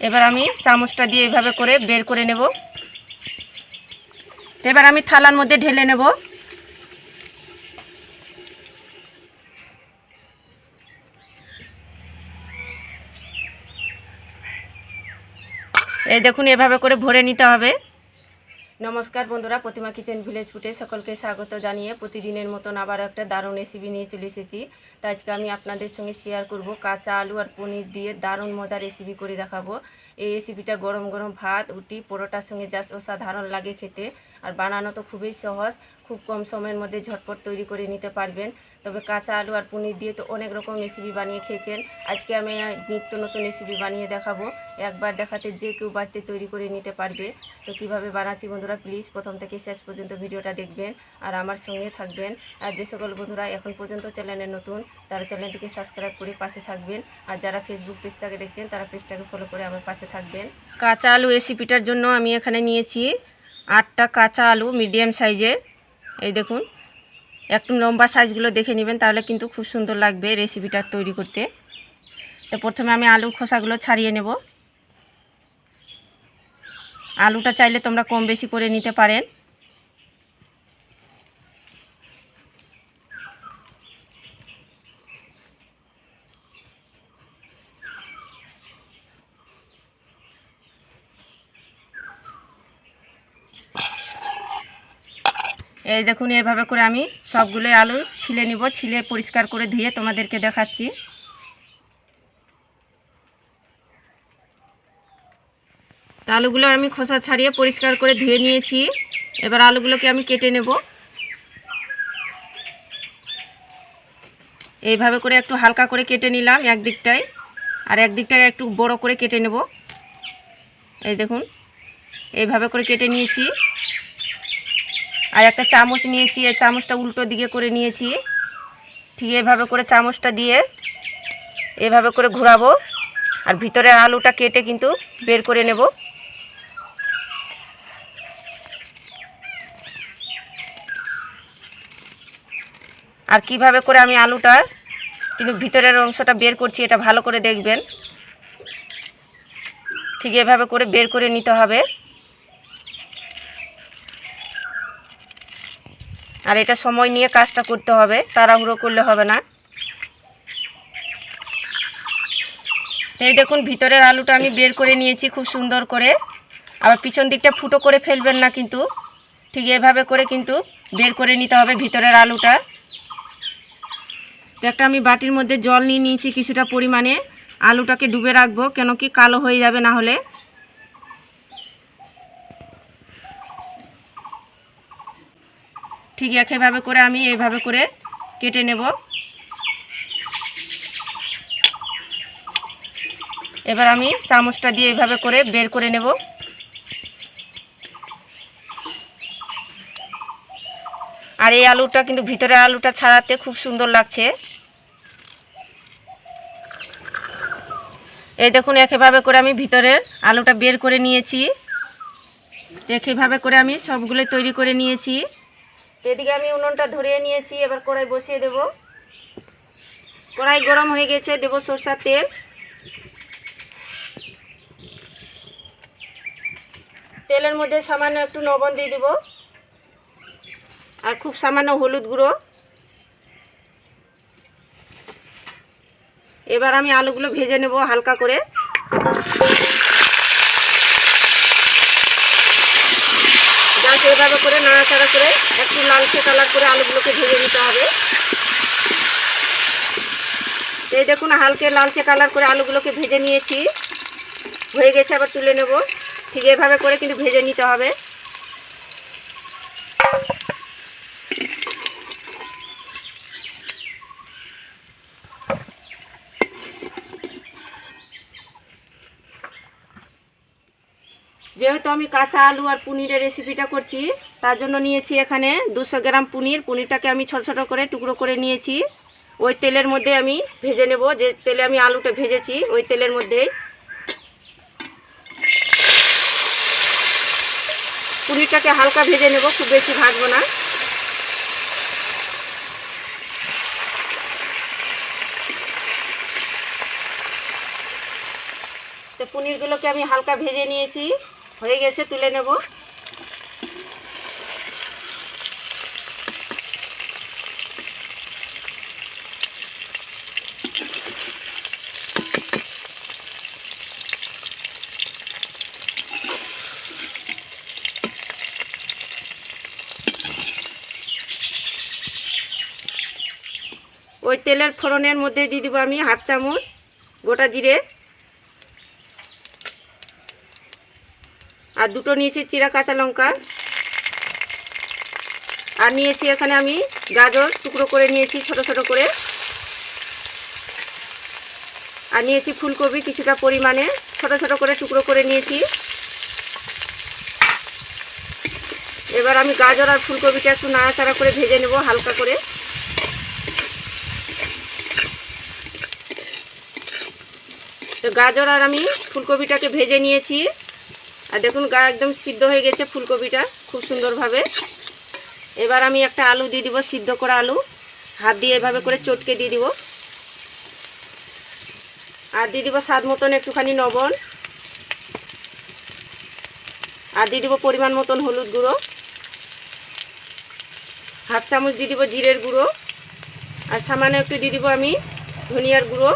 এবার আমি চামচটা দিয়ে এভাবে করে বের করে নেব। এবার আমি থালার মধ্যে ঢেলে নেব। এই দেখুন, এভাবে করে ভরে নিতে হবে। নমস্কার বন্ধুরা, প্রতিমা কিচেন ভিলেজ ফুটে সকলকে স্বাগত জানিয়ে প্রতিদিনের মতন আবার একটা দারুণ রেসিপি নিয়ে চলে এসেছি। তাই আজকে আমি আপনাদের সঙ্গে শেয়ার করব কাঁচা আলু আর পনির দিয়ে দারুণ মজার রেসিপি করে দেখাবো। এই রেসিপিটা গরম গরম ভাত উটি পরোটার সঙ্গে জাস্ট অসাধারণ লাগে খেতে। আর বানানো তো খুবই সহজ। খুব কম সময়ের মধ্যে ঝটপট তৈরি করে নিতে পারবেন। তবে কাঁচা আলু আর পনির দিয়ে তো অনেক রকম রেসিপি বানিয়ে খেয়েছেন। আজকে আমি নিত্য নতুন রেসিপি বানিয়ে দেখাবো। একবার দেখাতে যে কেউ বাড়িতে তৈরি করে নিতে পারবে। তো কীভাবে বানাচ্ছি বন্ধুরা প্লিজ প্রথম থেকে শেষ পর্যন্ত ভিডিওটা দেখবেন। আর আমার সঙ্গে থাকবেন। আর যে সকল বন্ধুরা এখন পর্যন্ত চ্যানেলে নতুন, তারা চ্যানেলটিকে সাবস্ক্রাইব করে পাশে থাকবেন। আর যারা ফেসবুক পেজটাকে দেখছেন, তারা পেজটাকে ফলো করে আমার পাশে থাকবেন। কাঁচা আলু রেসিপিটার জন্য আমি এখানে নিয়েছি আটটা কাঁচা আলু মিডিয়াম সাইজের এই দেখুন, একটু লম্বা সাইজগুলো দেখে নেবেন, তাহলে কিন্তু খুব সুন্দর লাগবে রেসিপিটা তৈরি করতে। তো প্রথমে আমি আলুর খোসাগুলো ছাড়িয়ে নেব। আলুটা চাইলে তোমরা কম বেশি করে নিতে পারেন। এই দেখুন, এভাবে করে আমি সবগুলো আলু ছিলে নিব, ছিলে পরিষ্কার করে ধুয়ে তোমাদেরকে দেখাচ্ছি। আলুগুলো আমি খোসা ছাড়িয়ে পরিষ্কার করে ধুয়ে নিয়েছি। এবার আলুগুলোকে আমি কেটে নেব। এইভাবে করে একটু হালকা করে কেটে নিলাম একদিকটায়, আর একদিকটায় একটু বড় করে কেটে নেব। এই দেখুন, এইভাবে করে কেটে নিয়েছি। আর একটা চামচ নিয়েছি এই চামচটা উল্টো দিকে করে নিয়েছি। ঠিক এভাবে করে চামচটা দিয়ে এভাবে করে ঘোরাবো। আর ভিতরে আলুটা কেটে কিন্তু বের করে নেব। আর কীভাবে করে আমি আলুটা কিন্তু ভিতরের অংশটা বের করছি, এটা ভালো করে দেখবেন। ঠিক এভাবে করে বের করে নিতে হবে। আর এটা সময় নিয়ে কাজটা করতে হবে, তাড়াহুড়ো করলে হবে না। এই দেখুন, ভিতরের আলুটা আমি বের করে নিয়েছি খুব সুন্দর করে। আবার পিছন দিকটা ফুটো করে ফেলবেন না কিন্তু, ঠিক এভাবে করে কিন্তু বের করে নিতে হবে ভিতরের আলুটা। তো একটা আমি বাটির মধ্যে জল নিয়ে নিয়েছি কিছুটা পরিমাণে। আলুটাকে ডুবে রাখব, কেন কি কালো হয়ে যাবে না হলে। ঠিক একইভাবে করে আমি এইভাবে করে কেটে নেব। এবার আমি চামচটা দিয়ে এইভাবে করে বের করে নেব। আর এই আলুটা কিন্তু ভিতরে আলুটা ছাড়াতে খুব সুন্দর লাগছে। এই দেখুন, একইভাবে করে আমি ভিতরের আলুটা বের করে নিয়েছি। তো একইভাবে করে আমি সবগুলো তৈরি করে নিয়েছি। এদিকে আমি উনুনটা ধরিয়ে নিয়েছি, এবার কড়াই বসিয়ে দেব। কড়াই গরম হয়ে গেছে, দেব সরষার তেল। তেলের মধ্যে সামান্য একটু লবণ দিয়ে দেব, আর খুব সামান্য হলুদ গুঁড়ো। এবার আমি আলুগুলো ভেজে নেব হালকা করে জাস্ট এভাবে করে নাড়াচাড়া করে একটু লালচে কালার করে আলুগুলোকে ভেজে নিতে হবে। এই দেখুন, হালকে লালচে কালার করে আলুগুলোকে ভেজে নিয়েছি। হয়ে গেছে আবার তুলে নেব। ঠিক এভাবে করে কিন্তু ভেজে নিতে হবে। যেহেতু আমি কাঁচা আলু আর পনিরের রেসিপিটা করছি তার জন্য নিয়েছি এখানে দুশো গ্রাম পনির। পনিরটাকে আমি ছোট ছোট করে টুকরো করে নিয়েছি। ওই তেলের মধ্যে আমি ভেজে নেব। যে তেলে আমি আলুটা ভেজেছি, ওই তেলের মধ্যেই পনিরটাকে হালকা ভেজে নেব। খুব বেশি ভাজবো না। তো পনিরগুলোকে আমি হালকা ভেজে নিয়েছি। হয়ে গেছে, তুলে নেব। ওই তেলের ফোড়নের মধ্যে দিয়ে দিব আমি হাফ চামচ গোটা জিরে। আর দুটো নিয়েছি চিরা কাঁচা লঙ্কা। আর নিয়েছি এখানে আমি গাজর টুকরো করে নিয়েছি ছোট ছোট করে। আর নিয়েছি ফুলকপি কিছুটা পরিমাণে ছোট ছোট করে টুকরো করে নিয়েছি। এবার আমি গাজর আর ফুলকপিটা একটু নাড়াচাড়া করে ভেজে নেব হালকা করে। তো গাজর আর আমি ফুলকপিটাকে ভেজে নিয়েছি। আর দেখুন গা একদম সিদ্ধ হয়ে গেছে ফুলকপিটা খুব সুন্দরভাবে। এবার আমি একটা আলু দিয়ে দিব, সিদ্ধ করা আলু। হাত দিয়ে এভাবে করে চটকে দিয়ে দিব। আর দিয়ে দিব স্বাদ মতন একটুখানি লবণ। আর দিয়ে দিব পরিমাণ মতন হলুদ গুঁড়ো। হাফ চামচ দিয়ে দিব জিরের গুঁড়ো। আর সামান্য একটু দিয়ে দিব আমি ধনিয়ার গুঁড়ো।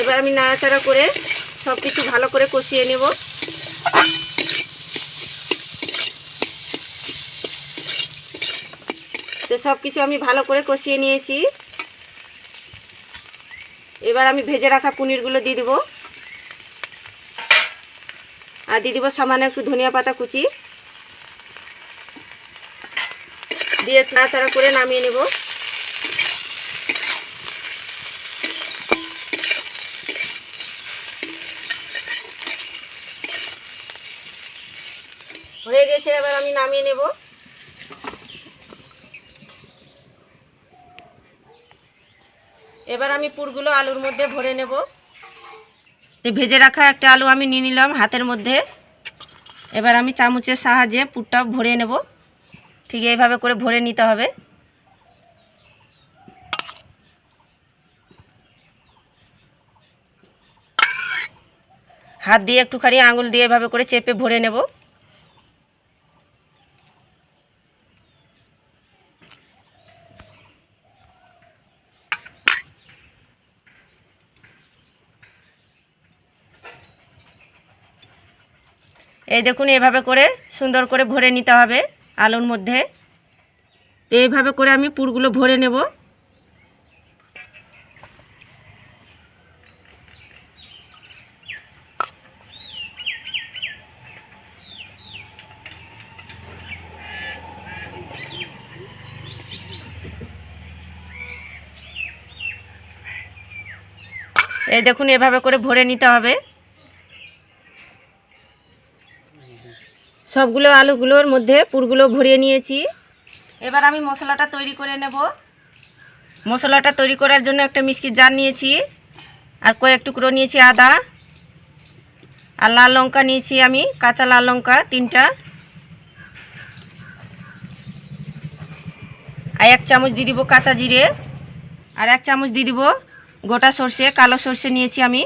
এবার আমি নাড়াচাড়া করে সব কিছু ভালো করে কষিয়ে নেব। তো সব কিছু আমি ভালো করে কষিয়ে নিয়েছি। এবার আমি ভেজে রাখা পনিরগুলো দিয়ে দেবো। আর দিয়ে দেবো সামান্য একটু ধনিয়া পাতা কুচি। দিয়ে নাড়াচাড়া করে নামিয়ে নেব। হয়ে গেছে, এবার আমি নামিয়ে নেব। এবার আমি পুরগুলো আলুর মধ্যে ভরে নেব। ভেজে রাখা একটা আলু আমি নিয়ে নিলাম হাতের মধ্যে। এবার আমি চামচের সাহায্যে পুরটা ভরে নেব। ঠিক এইভাবে করে ভরে নিতে হবে। হাত দিয়ে একটুখানি আঙুল দিয়ে এভাবে করে চেপে ভরে নেব। এই দেখুন, এভাবে করে সুন্দর করে ভরে নিতে হবে আলুর মধ্যে। তো এইভাবে করে আমি পুরগুলো ভরে নেব। এই দেখুন, এভাবে করে ভরে নিতে হবে। সবগুলো আলুগুলোর মধ্যে পুরগুলো ভরিয়ে নিয়েছি। এবার আমি মশলাটা তৈরি করে নেব। মশলাটা তৈরি করার জন্য একটা মিষ্টির জার নিয়েছি আর কয়েক টুকরো নিয়েছি আদা। আর লাল লঙ্কা নিয়েছি আমি, কাঁচা লাল লঙ্কা তিনটা। আর এক চামচ দিয়ে দিব কাঁচা জিরে। আর এক চামচ দিয়ে দিব গোটা সর্ষে, কালো সর্ষে নিয়েছি আমি।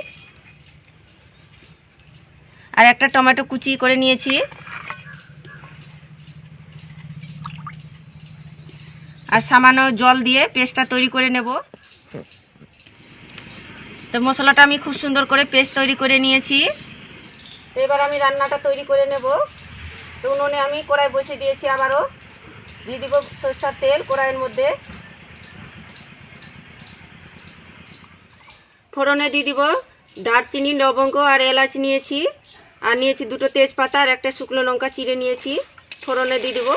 আর একটা টমেটো কুচি করে নিয়েছি। আর সামান্য জল দিয়ে পেস্টটা তৈরি করে নেব। তো মশলাটা আমি খুব সুন্দর করে পেস্ট তৈরি করে নিয়েছি। তো এবার আমি রান্নাটা তৈরি করে নেব। তো উনুনে আমি কড়াই বসে দিয়েছি আবারও। দিয়ে দিব সরষার তেল কড়াইয়ের মধ্যে। ফোড়নে দিয়ে দিব দারচিনি, লবঙ্গ আর এলাচ নিয়েছি। আর নিয়েছি দুটো তেজপাতা আর একটা শুকনো লঙ্কা চিড়ে নিয়েছি। ফোড়নে দিয়ে দিব।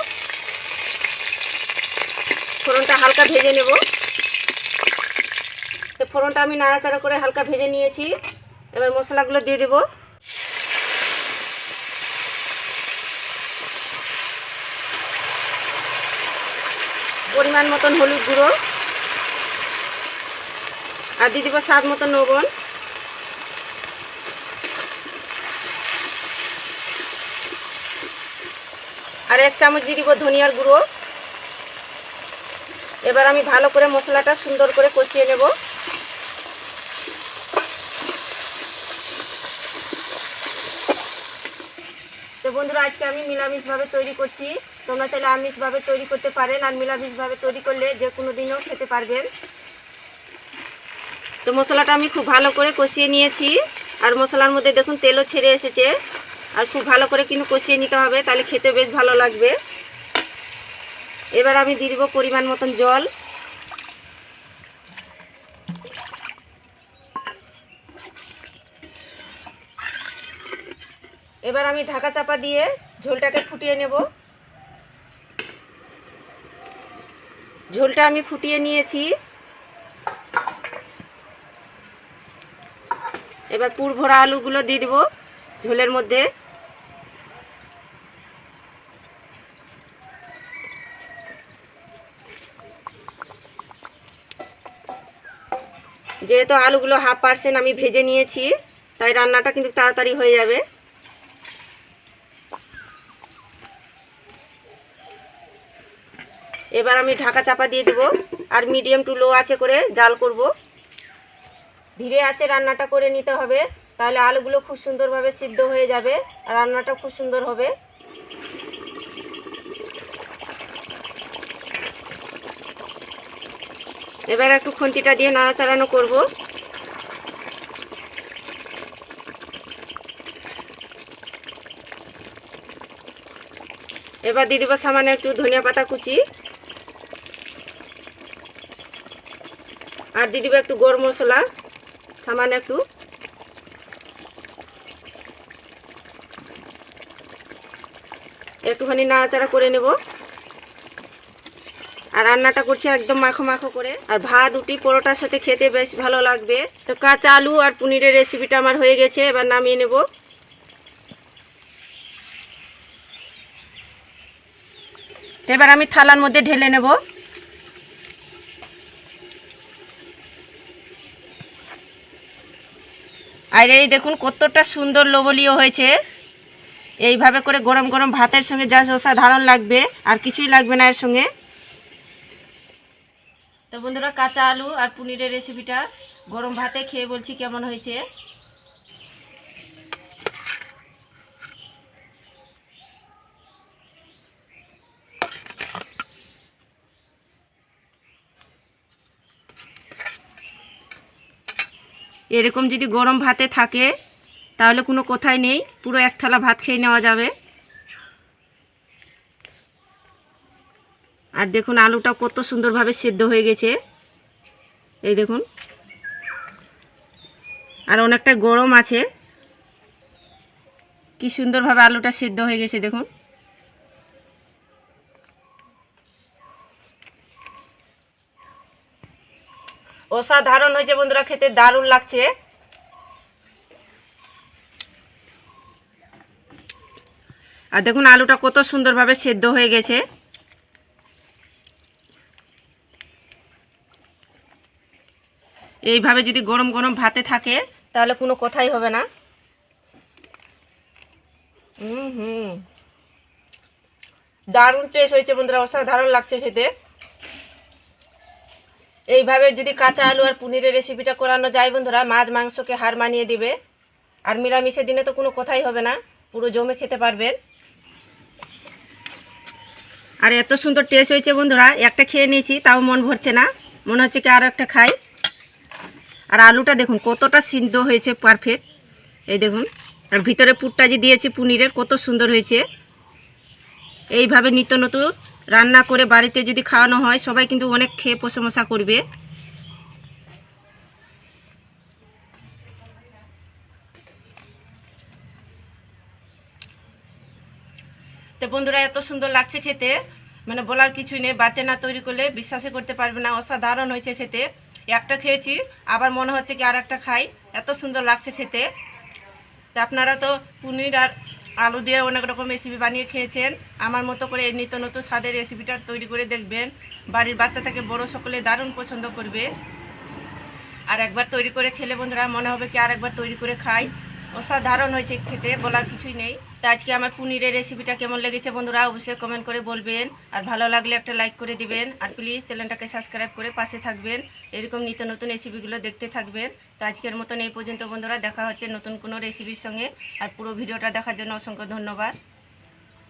ফোড়নটা হালকা ভেজে নেব। ফোড়নটা আমি নাড়াচাড়া করে হালকা ভেজে নিয়েছি। এবার মশলাগুলো দিয়ে দেব। পরিমাণ মতন হলুদ গুঁড়ো। আর দিয়ে দিব স্বাদ মতন লবণ। আর এক চামচ দিয়ে দিব ধনিয়ার গুঁড়ো। এবার আমি ভালো করে মশলাটা সুন্দর করে কষিয়ে নেব। তো বন্ধুরা, আজকে আমি মিলামিশভাবে তৈরি করছি। তোমরা চাইলে আমিষভাবে তৈরি করতে পারেন আর মিলামিশভাবে তৈরি করলে যে কোনো দিনও খেতে পারবেন। তো মশলাটা আমি খুব ভালো করে কষিয়ে নিয়েছি। আর মশলার মধ্যে দেখুন তেলও ছেড়ে এসেছে। আর খুব ভালো করে কিন্তু কষিয়ে নিতে হবে, তাহলে খেতে বেশ ভালো লাগবে। এবার আমি দিয়ে দিব পরিমাণ মতন জল। এবার আমি ঢাকা চাপা দিয়ে ঝোলটাকে ফুটিয়ে নেব। ঝোলটা আমি ফুটিয়ে নিয়েছি। এবার পুর ভরা আলুগুলো দিয়ে দেবো ঝোলের মধ্যে। যেহেতু আলুগুলো হাফ পার্সেন্ট আমি ভেজে নিয়েছি, তাই রান্নাটা কিন্তু তাড়াতাড়ি হয়ে যাবে। এবার আমি ঢাকা চাপা দিয়ে দেবো, আর মিডিয়াম টু লো আছে করে জাল করব। ধীরে আছে রান্নাটা করে নিতে হবে, তাহলে আলুগুলো খুব সুন্দরভাবে সিদ্ধ হয়ে যাবে রান্নাটা খুব সুন্দর হবে। এবার একটু খুন্তিটা দিয়ে নাড়াচাড়ানো করব। এবার দিয়ে দেবো সামান্য একটু ধনিয়া পাতা কুচি। আর দিয়ে দেবো একটু গরম মশলা, সামান্য একটু। একটুখানি নাড়াচাড়া করে নেব। আর রান্নাটা করছি একদম মাখো মাখো করে। আর ভাত উটি পরোটার সাথে খেতে বেশ ভালো লাগবে। তো কাঁচা আলু আর পনিরের রেসিপিটা আমার হয়ে গেছে, এবার নামিয়ে নেব। এবার আমি থালার মধ্যে ঢেলে নেব। আর এই দেখুন কতটা সুন্দর লোবলীয় হয়েছে। এইভাবে করে গরম গরম ভাতের সঙ্গে যা অসাধারণ লাগবে, আর কিছুই লাগবে না এর সঙ্গে। তো বন্ধুরা কাঁচা আলু আর পনিরের রেসিপিটা গরম ভাতে খেয়ে বলছি কেমন হয়েছে? এরকম যদি গরম ভাতে থাকে, তাহলে কোনো কথাই নেই, পুরো এক থালা ভাত খেয়ে নেওয়া যাবে। আর দেখুন আলুটা কত সুন্দরভাবে সেদ্ধ হয়ে গেছে। এই দেখুন। আর অনেকটা গরম আছে। কি সুন্দরভাবে আলুটা সেদ্ধ হয়ে গেছে, দেখুন। অসাধারণ হয়েছে বন্ধুরা, খেতে দারুণ লাগছে। আর দেখুন আলুটা কত সুন্দরভাবে সেদ্ধ হয়ে গেছে। এইভাবে যদি গরম গরম ভাতে থাকে, তাহলে কোনো কথাই হবে না। হুম দারুণ টেস্ট হয়েছে বন্ধুরা, অসাধারণ লাগছে খেতে। এইভাবে যদি কাঁচা আলু আর পনিরের রেসিপিটা করানো যায় বন্ধুরা, মাছ মাংসকে হার মানিয়ে দিবে। আর মিলামিশের দিনে তো কোনো কথাই হবে না, পুরো জমে খেতে পারবেন। আর এত সুন্দর টেস্ট হয়েছে বন্ধুরা, একটা খেয়ে নিয়েছি, তাও মন ভরছে না। মনে হচ্ছে কি আরও একটা খাই। আর আলুটা দেখুন, কতটা সিদ্ধ হয়েছে পারফেক্ট এই দেখুন, আর ভিতরে পুরটা যে দিয়েছি পনিরের, কত সুন্দর হয়েছে। এইভাবে নিত্য নতুন রান্না করে বাড়িতে যদি খাওয়ানো হয়, সবাই কিন্তু অনেক খেয়ে প্রশংসা করবে। তো বন্ধুরা, এত সুন্দর লাগছে খেতে। মানে বলার কিছুই নেই বাড়িতে না তৈরি করলে বিশ্বাসই করতে পারবে না, অসাধারণ হয়েছে খেতে। একটা খেয়েছি, আবার মনে হচ্ছে কি আর একটা খাই। এত সুন্দর লাগছে খেতে। তা আপনারা তো পনির আর আলু দিয়ে অনেক রকম রেসিপি বানিয়ে খেয়েছেন। আমার মতো করে এই নিত্য নতুন স্বাদের রেসিপিটা তৈরি করে দেখবেন। বাড়ির বাচ্চাটাকে বড় সকলে দারুণ পছন্দ করবে। আর একবার তৈরি করে খেলে বন্ধুরা মনে হবে কি আর একবার তৈরি করে খাই। অসাধারণ হয়েছে খেতে, বলার কিছুই নেই। তো আজকে আমার পনিরের রেসিপিটা কেমন লেগেছে বন্ধুরা অবশ্যই কমেন্ট করে বলবেন। আর ভালো লাগলে একটা লাইক করে দিবেন। আর প্লিজ চ্যানেলটাকে সাবস্ক্রাইব করে পাশে থাকবেন। এরকম নিত্য নতুন রেসিপিগুলো দেখতে থাকবেন। তো আজকের মতন এই পর্যন্ত বন্ধুরা, দেখা হচ্ছে নতুন কোনো রেসিপির সঙ্গে। আর পুরো ভিডিওটা দেখার জন্য অসংখ্য ধন্যবাদ।